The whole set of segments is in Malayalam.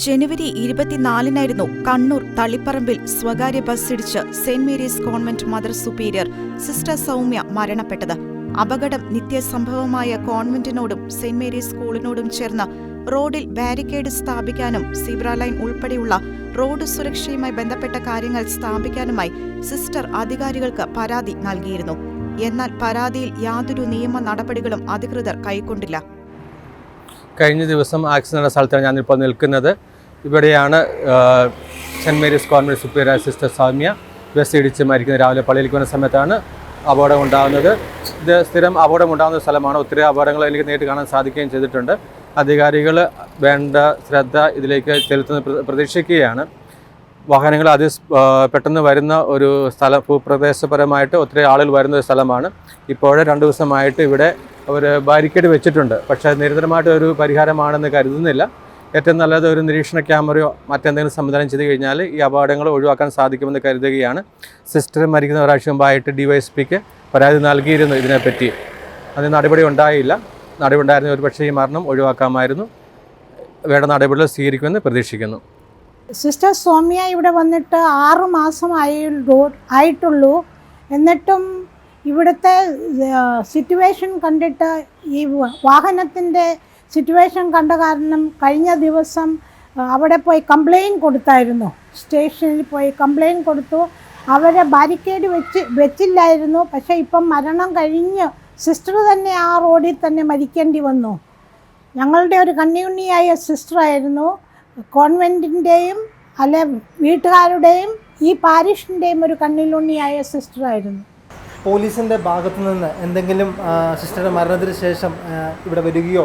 ജനുവരി ഇരുപത്തിനാലിനായിരുന്നു കണ്ണൂർ തളിപ്പറമ്പിൽ സ്വകാര്യ ബസ്സിടിച്ച് saint Mary's convent mother superior sister Soumya മരണപ്പെട്ടത്. അപകടം നിത്യസംഭവമായ കോൺവെന്റിനോടും സെന്റ് മേരീസ് സ്കൂളിനോടും ചേർന്ന് റോഡിൽ ബാരിക്കേഡ് സ്ഥാപിക്കാനും സീബ്ര ലൈൻ ഉൾപ്പെടെയുള്ള റോഡ് സുരക്ഷയുമായി ബന്ധപ്പെട്ട കാര്യങ്ങൾ സ്ഥാപിക്കാനുമായി സിസ്റ്റർ അധികാരികൾക്ക് പരാതി നൽകിയിരുന്നു. എന്നാൽ പരാതിയിൽ യാതൊരു നിയമ നടപടികളും അധികൃതർ കൈക്കൊണ്ടില്ല. കഴിഞ്ഞ ദിവസം ആക്സിഡന്റ് നടന്ന സ്ഥലത്താണ് ഞാനിപ്പോൾ നിൽക്കുന്നത്. ഇവിടെയാണ് saint saint Mary's convent superior sister Soumya bus ഇടിച്ച് മരിക്കുന്നത്. രാവിലെ പള്ളിയിലേക്ക് വരുന്ന സമയത്താണ് അപകടം ഉണ്ടാകുന്നത്. ഇത് സ്ഥിരം അപകടം ഉണ്ടാകുന്ന സ്ഥലമാണ്. ഒത്തിരി അപകടങ്ങൾ എനിക്ക് നേരിട്ട് കാണാൻ സാധിക്കുകയും ചെയ്തിട്ടുണ്ട്. അധികാരികൾ വേണ്ട ശ്രദ്ധ ഇതിലേക്ക് ചെലുത്തുന്ന പ്രതീക്ഷിക്കുകയാണ്. വാഹനങ്ങൾ അതി പെട്ടെന്ന് വരുന്ന ഒരു സ്ഥല ഭൂപ്രദേശപരമായിട്ട് ഒത്തിരി ആളുകൾ വരുന്ന ഒരു സ്ഥലമാണ്. ഇപ്പോഴേ രണ്ട് ദിവസമായിട്ട് ഇവിടെ അവർ ബാരിക്കേഡ് വെച്ചിട്ടുണ്ട്. പക്ഷേ നിരന്തരമായിട്ട് ഒരു പരിഹാരമാണെന്ന് കരുതുന്നില്ല. ഏറ്റവും നല്ലത് ഒരു നിരീക്ഷണ ക്യാമറയോ മറ്റെന്തെങ്കിലും സംവിധാനം ചെയ്ത് കഴിഞ്ഞാൽ ഈ അപകടങ്ങൾ ഒഴിവാക്കാൻ സാധിക്കുമെന്ന് കരുതുകയാണ്. സിസ്റ്റർ മരിക്കുന്ന ഒരാഴ്ച മുമ്പായിട്ട് ഡി വൈ എസ് പിക്ക് പരാതി നൽകിയിരുന്നു ഇതിനെപ്പറ്റി. അതിന് നടപടി ഉണ്ടായില്ല. നടപടി ഉണ്ടായിരുന്ന ഒരു പക്ഷേ ഈ മരണം ഒഴിവാക്കാമായിരുന്നു. വേണ്ട നടപടികൾ സ്വീകരിക്കുമെന്ന് പ്രതീക്ഷിക്കുന്നു. സിസ്റ്റർ സോമിയ ഇവിടെ വന്നിട്ട് ആറ് മാസമായി ആയിട്ടുള്ളൂ. എന്നിട്ടും ഇവിടുത്തെ സിറ്റുവേഷൻ കണ്ടിട്ട് ഈ വാഹനത്തിന്റെ സിറ്റുവേഷൻ കണ്ട കാരണം കഴിഞ്ഞ ദിവസം അവിടെ പോയി കംപ്ലയിന്റ് കൊടുത്തായിരുന്നു. സ്റ്റേഷനിൽ പോയി കംപ്ലയിന്റ് കൊടുത്തു. അവരെ ബാരിക്കേഡ് വെച്ച് വെച്ചില്ലായിരുന്നു. പക്ഷേ ഇപ്പം മരണം കഴിഞ്ഞ് സിസ്റ്റർ തന്നെ ആ റോഡിൽ തന്നെ മരിക്കേണ്ടി വന്നു. ഞങ്ങളുടെ ഒരു കണ്ണിയുണ്ണിയായ സിസ്റ്ററായിരുന്നു കോൺവെന്റിന്റെയും അല്ലെ വീട്ടുകാരുടെയും ഈ പാരിഷിന്റെയും ഒരു കണ്ണിലുണ്ണിയായ സിസ്റ്ററായിരുന്നു പോലീസിന്റെ ഭാഗത്തു നിന്ന് എന്തെങ്കിലും സിസ്റ്ററുടെ മരണത്തിന് ശേഷം ഇവിടെ വരികയോ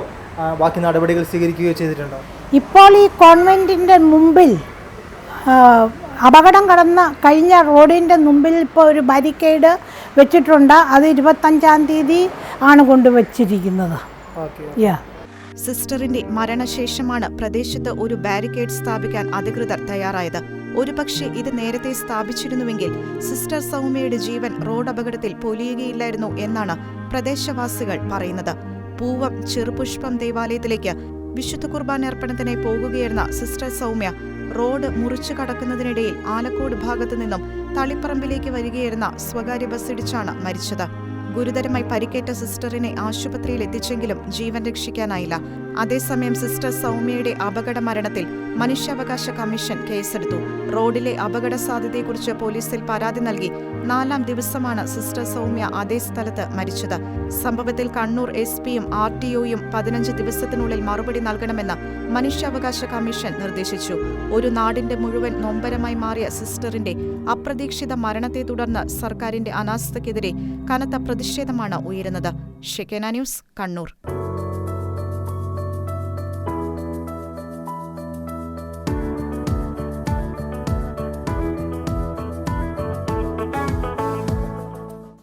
ബാക്കി നടപടികൾ സ്വീകരിക്കുകയോ ചെയ്തിട്ടുണ്ടോ? ഇപ്പോൾ ഈ കോൺവെന്റിന്റെ മുമ്പിൽ അപകടം കടന്ന കഴിഞ്ഞ റോഡിന്റെ മുമ്പിൽ ഇപ്പോൾ ഒരു ബാരിക്കേഡ് വെച്ചിട്ടുണ്ട്. അത് ഇരുപത്തഞ്ചാം തീയതി ആണ് കൊണ്ടുവച്ചിരിക്കുന്നത്. യാ സിസ്റ്ററിന്റെ മരണശേഷമാണ് പ്രദേശത്ത് ഒരു ബാരിക്കേഡ് സ്ഥാപിക്കാൻ അധികൃതർ തയ്യാറായത്. ഒരുപക്ഷെ ഇത് നേരത്തെ സ്ഥാപിച്ചിരുന്നുവെങ്കിൽ സിസ്റ്റർ സൗമ്യയുടെ ജീവൻ റോഡ് അപകടത്തിൽ പൊലിയുകയില്ലായിരുന്നു എന്നാണ് പ്രദേശവാസികൾ പറയുന്നത്. പൂവം ചെറുപുഷ്പം ദേവാലയത്തിലേക്ക് വിശുദ്ധ കുർബാന അർപ്പണത്തിന് പോകുകയായിരുന്ന സിസ്റ്റർ സൗമ്യ റോഡ് മുറിച്ചു കടക്കുന്നതിനിടയിൽ ആലക്കോട് ഭാഗത്തു നിന്നും തളിപ്പറമ്പിലേക്ക് വരികയായിരുന്ന സ്വകാര്യ ബസ്സിടിച്ചാണ് മരിച്ചത്. ഗുരുതരമായി പരിക്കേറ്റ സിസ്റ്ററിനെ ആശുപത്രിയിൽ എത്തിച്ചെങ്കിലും ജീവൻ രക്ഷിക്കാനായില്ല. അതേസമയം സിസ്റ്റർ സൗമ്യയുടെ അപകട മരണത്തിൽ മനുഷ്യാവകാശ കമ്മീഷൻ കേസെടുത്തു. റോഡിലെ അപകട സാധ്യതയെക്കുറിച്ച് പോലീസിൽ പരാതി നൽകി നാലാം ദിവസമാണ് സിസ്റ്റർ സൗമ്യ അതേ സ്ഥലത്ത് മരിച്ചത്. സംഭവത്തിൽ കണ്ണൂർ എസ് പിയും ആർ ടി ഒയും പതിനഞ്ച് ദിവസത്തിനുള്ളിൽ മറുപടി നൽകണമെന്ന് മനുഷ്യാവകാശ കമ്മീഷൻ നിർദ്ദേശിച്ചു. ഒരു നാടിന്റെ മുഴുവൻ നൊമ്പരമായി മാറിയ സിസ്റ്ററിന്റെ അപ്രതീക്ഷിത മരണത്തെ തുടർന്ന് സർക്കാരിന്റെ അനാസ്ഥയ്ക്കെതിരെ കനത്ത പ്രതിഷേധമാണ് ഉയരുന്നത്. Shekinah news Kannur.